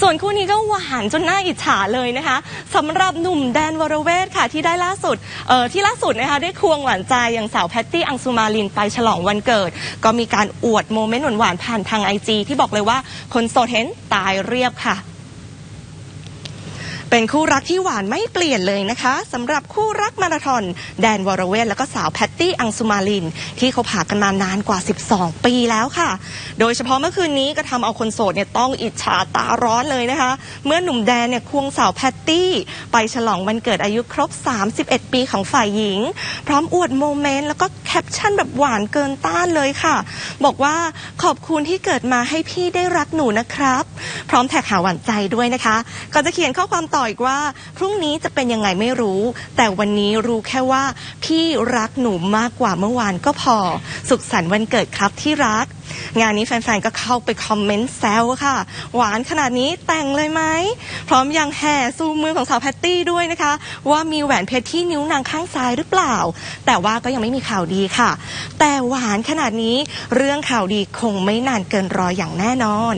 ส่วนคู่นี้ก็หวานจนน่าอิจฉาเลยนะคะสำหรับหนุ่มแดนวรเวทค่ะที่ได้ล่าสุดเอ่อที่ล่าสุดนะคะได้ควงหวานใจอย่างสาวแพตตี้อังสุมาลินไปฉลองวันเกิด ก็มีการอวดโมเมนต์หวานๆผ่านทางไอจีที่บอกเลยว่าคนโสดเห็นตายเรียบค่ะ เป็นคู่รักที่หวานไม่เปลี่ยนเลยนะคะสำหรับคู่รักมาราธอน แดนวรเวทแล้วก็สาวแพตตี้อังสุมาลิน ที่เขาผ่ากันมานานกว่า 12 ปีแล้วค่ะ โดยเฉพาะเมื่อคืนนี้ก็ทำเอาคนโสดเนี่ยต้องอิจฉาตาร้อนเลยนะคะ เมื่อหนุ่มแดนเนี่ยควงสาวแพตตี้ไปฉลองวันเกิดอายุครบ 31 ปีของฝ่ายหญิง พร้อมอวดโมเมนต์แล้วก็แคปชั่นแบบหวานเกินต้านเลยค่ะ บอกว่าขอบคุณที่เกิดมาให้พี่ได้รักหนูนะครับ พร้อมแท็กหาหวานใจด้วยนะคะก่อนจะเขียนข้อความตต่ออีกว่า พรุ่งนี้จะเป็นยังไงไม่รู้ แต่วันนี้รู้แค่ว่า พี่รักหนูมากกว่าเมื่อวานก็พอ สุขสันต์วันเกิดครับที่รัก งานนี้แฟนๆก็เข้าไปคอมเมนต์แซวค่ะ หวานขนาดนี้แต่งเลยไหม พร้อมยังแห่ซูมมือของสาวแพตตี้ด้วยนะคะ ว่ามีแหวนเพชรที่นิ้วนางข้างซ้ายหรือเปล่า แต่ว่าก็ยังไม่มีข่าวดีค่ะ แต่หวานขนาดนี้เรื่องข่าวดีคงไม่นานเกินรออย่างแน่นอน